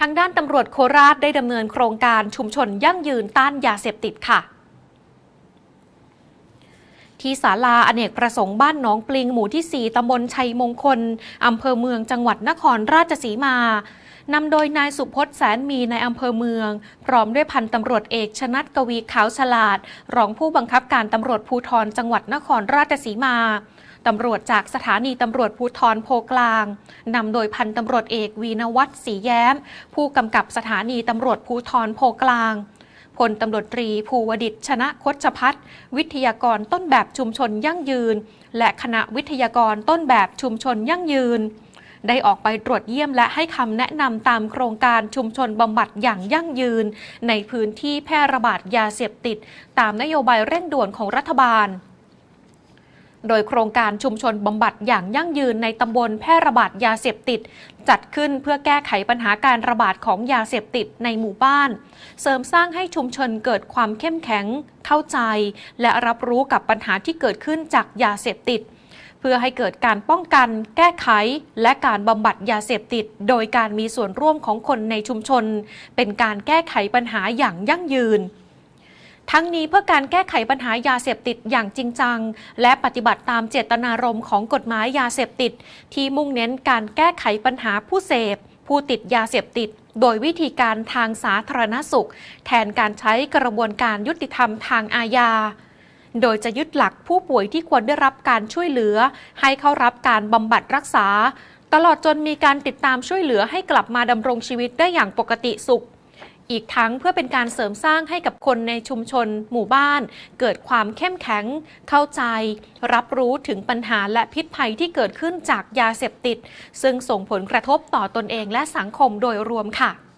ทางด้านตำรวจโคราชได้ดำเนินโครงการชุมชนยั่งยืนต้านยาเสพติดค่ะที่ศาลาอเนกประสงค์บ้านหนองปลิงหมู่ที่ 4 ตำบลชัยมงคล อำเภอเมืองจังหวัดนครราชสีมา นำโดยนายสุพจน์แสนมีในอำเภอเมือง พร้อมด้วยพันตำรวจเอกชนัดกวีขาวฉลาด รองผู้บังคับการตำรวจภูธรจังหวัดนครราชสีมาตำรวจจากสถานีตำรวจภูธรโพกลาง นำโดยพันตำรวจเอกวีนวัตศรีแย้ม ผู้กำกับสถานีตำรวจภูธรโพกลางพลตำรวจตรีภูวดิษฐ์ชนะคชพัฒน์วิทยากรต้นแบบชุมชนยั่งยืน และคณะวิทยากรต้นแบบชุมชนยั่งยืน ได้ออกไปตรวจเยี่ยมและให้คำแนะนำตามโครงการชุมชนบำบัดอย่างยั่งยืน ในพื้นที่แพร่ระบาดยาเสพติด ตามนโยบายเร่งด่วนของรัฐบาลโดยโครงการชุมชนบำบัดอย่างยั่งยืนในตำบลแพร่ระบาดยาเสพติด จัดขึ้นเพื่อแก้ไขปัญหาการระบาดของยาเสพติดในหมู่บ้าน เสริมสร้างให้ชุมชนเกิดความเข้มแข็ง เข้าใจ และรับรู้กับปัญหาที่เกิดขึ้นจากยาเสพติด เพื่อให้เกิดการป้องกัน แก้ไข และการบำบัดยาเสพติด โดยการมีส่วนร่วมของคนในชุมชน เป็นการแก้ไขปัญหาอย่างยั่งยืนทั้งนี้เพื่อการแก้ไขปัญหายาเสพติดอย่างจริงจัง และปฏิบัติตามเจตนารมณ์ของกฎหมายยาเสพติด ที่มุ่งเน้นการแก้ไขปัญหาผู้เสพ ผู้ติดยาเสพติด โดยวิธีการทางสาธารณสุข แทนการใช้กระบวนการยุติธรรมทางอาญา โดยจะยึดหลักผู้ป่วยที่ควรได้รับการช่วยเหลือ ให้เข้ารับการบำบัดรักษา ตลอดจนมีการติดตามช่วยเหลือให้กลับมาดำรงชีวิตได้อย่างปกติสุขอีกทั้งเพื่อเป็นการเสริมสร้างให้กับคนในชุมชน หมู่บ้าน เกิดความเข้มแข็ง เข้าใจ รับรู้ถึงปัญหาและพิษภัยที่เกิดขึ้นจากยาเสพติด ซึ่งส่งผลกระทบต่อตนเองและสังคมโดยรวมค่ะ